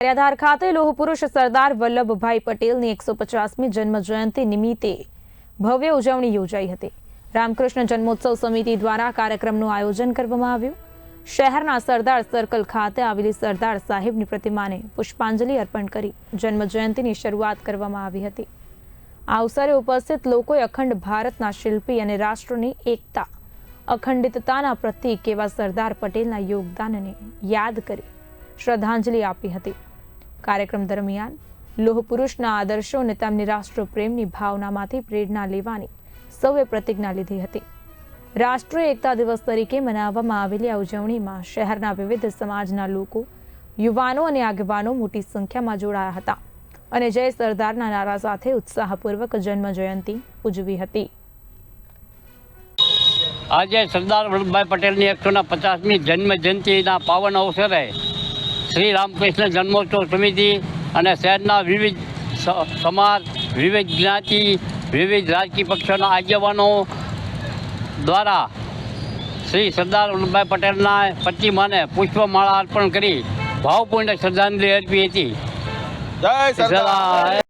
કર્યાધાર ખાતે લોહપુરુષ સરદાર વલ્લભભાઈ પટેલની એકસો પચાસમી જન્મ જયંતિ નિમિત્તે ભવ્ય ઉજવણી યોજાઈ હતી. રામકૃષ્ણ જન્મોત્સવ સમિતિ દ્વારા કાર્યક્રમનું આયોજન કરવામાં આવ્યું. શહેરના સરદાર સર્કલ ખાતે આવેલી સરદાર સાહેબની પ્રતિમાને પુષ્પાંજલિ અર્પણ કરી જન્મ જયંતિની શરૂઆત કરવામાં આવી હતી. આ અવસરે ઉપસ્થિત લોકોએ અખંડ ભારતના શિલ્પી અને રાષ્ટ્રની એકતા, અખંડિતતાના પ્રતીક એવા સરદાર પટેલના યોગદાનને યાદ કરી શ્રદ્ધાંજલિ આપી હતી. કાર્યક્રમ દરમિયાન લોહ પુરુષના અને તેમની રાષ્ટ્રપ્રેમની ભાવનામાંથી પ્રેરણા લેવાની સૌએ પ્રતિજ્ઞા લીધી હતી. રાષ્ટ્રીય એકતા દિવસ તરીકે મનાવવામાં આવેલી આ ઉજવણીમાં શહેરના વિવિધ સમાજના લોકો, યુવાનો અને આગેવાનો મોટી સંખ્યામાં જોડાયા હતા અને જય સરદારના નારા સાથે ઉત્સાહપૂર્વક જન્મ જયંતિ ઉજવી હતી. આજે સરદાર વલ્લભભાઈ પટેલની એકસો પચાસમી જન્મ જયંતિના પાવન અવસરે શ્રી રામકૃષ્ણ જન્મોત્સવ સમિતિ અને શહેરના વિવિધ સમાજ વિવિધ જ્ઞાતિ વિવિધ રાજકીય પક્ષોના આગેવાનો દ્વારા શ્રી સરદાર વલ્લભભાઈ પટેલના પ્રતિમાને પુષ્પમાળા અર્પણ કરી ભાવપૂર્ણ શ્રદ્ધાંજલિ અર્પી હતી. જય સરદાર.